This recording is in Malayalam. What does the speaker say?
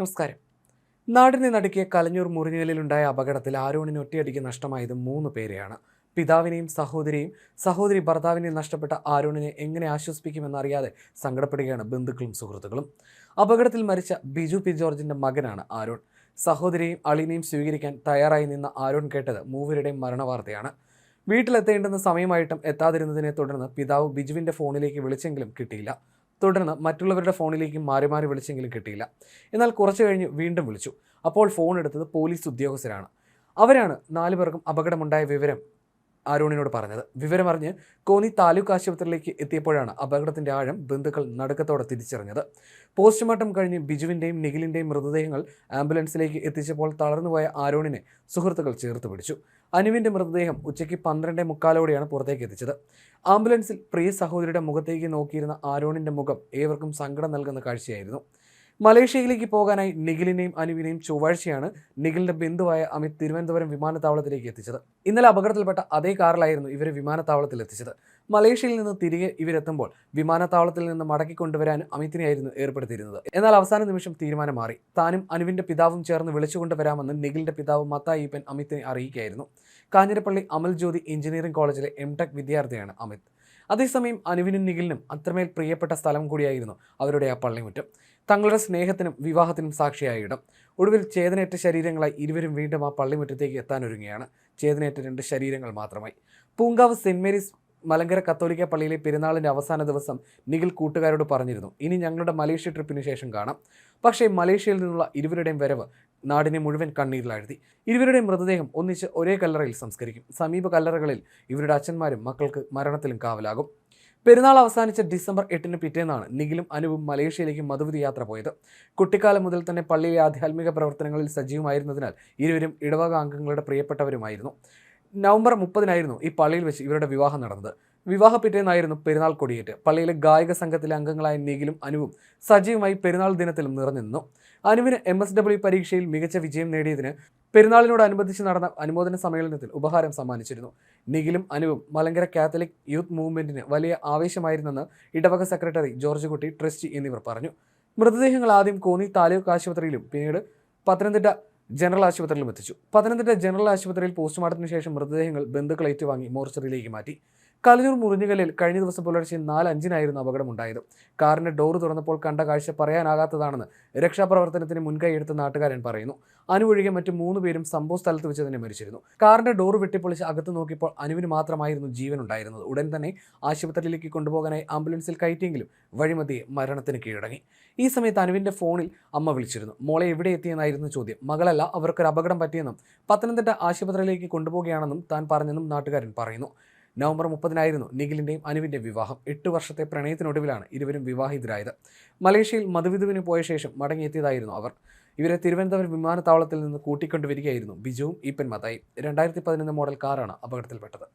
നമസ്കാരം. നാടിനെ നടുക്കിയ കലഞ്ഞൂർ മുറിഞ്ഞലിലുണ്ടായ അപകടത്തിൽ ആരോണിന് ഒറ്റയടിക്ക് നഷ്ടമായത് മൂന്ന് പേരെയാണ്. പിതാവിനെയും സഹോദരിയും സഹോദരി ഭർത്താവിനെയും നഷ്ടപ്പെട്ട ആരോണിനെ എങ്ങനെ ആശ്വസിപ്പിക്കുമെന്നറിയാതെ സങ്കടപ്പെടുകയാണ് ബന്ധുക്കളും സുഹൃത്തുക്കളും. അപകടത്തിൽ മരിച്ച ബിജു പി ജോർജിന്റെ മകനാണ് ആരോൺ. സഹോദരിയും അളിനെയും സ്വീകരിക്കാൻ തയ്യാറായി നിന്ന ആരോൺ കേട്ടത് മൂവരുടെയും മരണവാർത്തയാണ്. വീട്ടിലെത്തേണ്ടുന്ന സമയമായിട്ടും എത്താതിരുന്നതിനെ തുടർന്ന് പിതാവ് ബിജുവിന്റെ ഫോണിലേക്ക് വിളിച്ചെങ്കിലും കിട്ടിയില്ല. തുടർന്ന് മറ്റുള്ളവരുടെ ഫോണിലേക്ക് മാറി മാറി വിളിച്ചെങ്കിലും കിട്ടിയില്ല. എന്നാൽ കുറച്ചു കഴിഞ്ഞ് വീണ്ടും വിളിച്ചു. അപ്പോൾ ഫോൺ എടുത്തത് പോലീസ് ഉദ്യോഗസ്ഥരാണ്. അവരാണ് നാലു പേർക്കും അപകടമുണ്ടായ വിവരം ആരോണിനോട് പറഞ്ഞത്. വിവരമറിഞ്ഞ് കോന്നി താലൂക്ക് ആശുപത്രിയിലേക്ക് എത്തിയപ്പോഴാണ് അപകടത്തിന്റെ ആഴം ബന്ധുക്കൾ നടുക്കത്തോടെ തിരിച്ചറിഞ്ഞത്. പോസ്റ്റ്മോർട്ടം കഴിഞ്ഞ് ബിജുവിന്റെയും നിഖിലിന്റെയും മൃതദേഹങ്ങൾ ആംബുലൻസിലേക്ക് എത്തിച്ചപ്പോൾ തളർന്നുപോയ ആരോണിനെ സുഹൃത്തുക്കൾ ചേർത്ത് പിടിച്ചു. അനുവിന്റെ മൃതദേഹം ഉച്ചയ്ക്ക് പന്ത്രണ്ടേ മുക്കാലോടെയാണ് പുറത്തേക്ക് എത്തിച്ചത്. ആംബുലൻസിൽ പ്രിയ സഹോദരിയുടെ മുഖത്തേക്ക് നോക്കിയിരുന്ന ആരോണിന്റെ മുഖം ഏവർക്കും സങ്കടം നൽകുന്ന കാഴ്ചയായിരുന്നു. മലേഷ്യയിലേക്ക് പോകാനായി നിഖിലിനെയും അനുവിനെയും ചൊവ്വാഴ്ചയാണ് നിഖിലിന്റെ ബന്ധുവായ അമിത് തിരുവനന്തപുരം വിമാനത്താവളത്തിലേക്ക് എത്തിച്ചത്. ഇന്നലെ അപകടത്തിൽപ്പെട്ട അതേ കാറിലായിരുന്നു ഇവരെ വിമാനത്താവളത്തിൽ എത്തിച്ചത്. മലേഷ്യയിൽ നിന്ന് തിരികെ ഇവരെത്തുമ്പോൾ വിമാനത്താവളത്തിൽ നിന്ന് മടക്കി കൊണ്ടുവരാൻ അമിത്തിനെയായിരുന്നു ഏർപ്പെടുത്തിയിരുന്നത്. എന്നാൽ അവസാന നിമിഷം തീരുമാനം മാറി. താനും അനുവിന്റെ പിതാവും ചേർന്ന് വിളിച്ചുകൊണ്ടുവരാമെന്ന് നിഖിലിന്റെ പിതാവ് മത്തായിപ്പൻ അമിത്തിനെ അറിയിക്കുകയായിരുന്നു. കാഞ്ഞിരപ്പള്ളി അമൽ ജ്യോതി എഞ്ചിനീയറിംഗ് കോളേജിലെ എം ടെക് വിദ്യാർത്ഥിയാണ് അമിത്. അതേസമയം അനുവിനും നിഖിലിനും അത്രമേൽ പ്രിയപ്പെട്ട സ്ഥലം കൂടിയായിരുന്നു അവരുടെ ആ പള്ളിമുറ്റം. തങ്ങളുടെ സ്നേഹത്തിനും വിവാഹത്തിനും സാക്ഷിയായ ഇടം. ഒടുവിൽ ചേതനേറ്റ ശരീരങ്ങളായി ഇരുവരും വീണ്ടും ആ പള്ളിമുറ്റത്തേക്ക് എത്താനൊരുങ്ങുകയാണ്. ചേതനേറ്റ രണ്ട് ശരീരങ്ങൾ മാത്രമായി. പൂങ്കാവ് സെന്റ് മേരീസ് മലങ്കര കത്തോലിക്ക പള്ളിയിലെ പെരുന്നാളിന്റെ അവസാന ദിവസം നിഖിൽ കൂട്ടുകാരോട് പറഞ്ഞിരുന്നു ഇനി ഞങ്ങളുടെ മലേഷ്യ ട്രിപ്പിന് ശേഷം കാണാം. പക്ഷേ മലേഷ്യയിൽ നിന്നുള്ള ഇരുവരുടെയും വരവ് നാടിനെ മുഴുവൻ കണ്ണീരിലാഴ്ത്തി. ഇരുവരുടെയും മൃതദേഹം ഒന്നിച്ച് ഒരേ കല്ലറയിൽ സംസ്കരിക്കും. സമീപ കല്ലറകളിൽ ഇവരുടെ അച്ഛന്മാരും മക്കൾക്ക് മരണത്തിലും കാവലാകും. പെരുന്നാൾ അവസാനിച്ച ഡിസംബർ എട്ടിന് പിറ്റേന്നാണ് നിഖിലും അനുവും മലേഷ്യയിലേക്ക് മധുവിധി യാത്ര പോയത്. കുട്ടിക്കാലം മുതൽ തന്നെ പള്ളിയിലെ ആധ്യാത്മിക പ്രവർത്തനങ്ങളിൽ സജീവമായിരുന്നതിനാൽ ഇരുവരും ഇടവക അംഗങ്ങളുടെ പ്രിയപ്പെട്ടവരുമായിരുന്നു. നവംബർ മുപ്പതിനായിരുന്നു ഈ പള്ളിയിൽ വെച്ച് ഇവരുടെ വിവാഹം നടന്നത്. വിവാഹ പിറ്റേന്നായിരുന്നു പെരുന്നാൾ കൊടിയേറ്റ്. പള്ളിയിലെ ഗായക സംഘത്തിലെ അംഗങ്ങളായ നിഖിലും അനുവും സജീവമായി പെരുന്നാൾ ദിനത്തിലും നിറഞ്ഞു നിന്നു. അനുവിന് എം എസ് ഡബ്ല്യു പരീക്ഷയിൽ മികച്ച വിജയം നേടിയതിന് പെരുന്നാളിനോടനുബന്ധിച്ച് നടന്ന അനുമോദന സമ്മേളനത്തിൽ ഉപഹാരം സമ്മാനിച്ചിരുന്നു. നിഖിലും അനുവും മലങ്കര കാത്തലിക് യൂത്ത് മൂവ്മെന്റിന് വലിയ ആവേശമായിരുന്നെന്ന് ഇടവക സെക്രട്ടറി ജോർജ് കുട്ടി ട്രസ്റ്റി എന്നിവർ പറഞ്ഞു. മൃതദേഹങ്ങൾ ആദ്യം കോന്നി താലൂക്ക് ആശുപത്രിയിലും പിന്നീട് പത്തനംതിട്ട ജനറൽ ആശുപത്രിയിലും എത്തിച്ചു. പത്തനംതിട്ട ജനറൽ ആശുപത്രിയിൽ പോസ്റ്റ്മോർട്ടത്തിന് ശേഷം മൃതദേഹങ്ങൾ ബന്ധുക്കൾ ഏറ്റുവാങ്ങി മോർച്ചറിയിലേക്ക് മാറ്റി. കലഞ്ഞൂർ മുറിഞ്ഞുകല്ലിൽ കഴിഞ്ഞ ദിവസം പുലർച്ചെ നാല് അഞ്ചിനായിരുന്നു അപകടമുണ്ടായത്. കാറിന്റെ ഡോറ് തുറന്നപ്പോൾ കണ്ട കാഴ്ച പറയാനാകാത്തതാണെന്ന് രക്ഷാപ്രവർത്തനത്തിന് മുൻകൈയെടുത്ത നാട്ടുകാരൻ പറയുന്നു. അനുവൊഴികെ മറ്റു മൂന്ന് പേരും സംഭവ സ്ഥലത്ത് വെച്ച് തന്നെ മരിച്ചിരുന്നു. കാറിന്റെ ഡോറ് വെട്ടിപ്പൊളിച്ച് അകത്ത് നോക്കിയപ്പോൾ അനുവിന് മാത്രമായിരുന്നു ജീവൻ ഉണ്ടായിരുന്നത് ഉടൻ തന്നെ ആശുപത്രിയിലേക്ക് കൊണ്ടുപോകാനായി ആംബുലൻസിൽ കയറ്റിയെങ്കിലും വഴിമതിയെ മരണത്തിന് കീഴടങ്ങി. ഈ സമയത്ത് അനുവിന്റെ ഫോണിൽ അമ്മ വിളിച്ചിരുന്നു. മോളെ എവിടെ എത്തിയെന്നായിരുന്നു ചോദ്യം. മകളല്ല അവർക്കൊരു അപകടം പറ്റിയെന്നും പത്തനംതിട്ട ആശുപത്രിയിലേക്ക് കൊണ്ടുപോകുകയാണെന്നും താൻ പറഞ്ഞെന്നും നാട്ടുകാരൻ പറയുന്നു. നവംബർ മുപ്പതിനായിരുന്നു നിഖിലിന്റെയും അനുവിന്റെയും വിവാഹം. എട്ട് വർഷത്തെ പ്രണയത്തിനൊടുവിലാണ് ഇരുവരും വിവാഹിതരായത്. മലേഷ്യയിൽ മധുവിധുവിന് പോയ ശേഷം മടങ്ങിയെത്തിയതായിരുന്നു അവർ. ഇവരെ തിരുവനന്തപുരം വിമാനത്താവളത്തിൽ നിന്ന് കൂട്ടിക്കൊണ്ടുവരികയായിരുന്നു ബിജുവും ഈപ്പൻ മതായി രണ്ടായിരത്തി പതിനൊന്ന് മോഡൽ കാറാണ് അപകടത്തിൽപ്പെട്ടത്.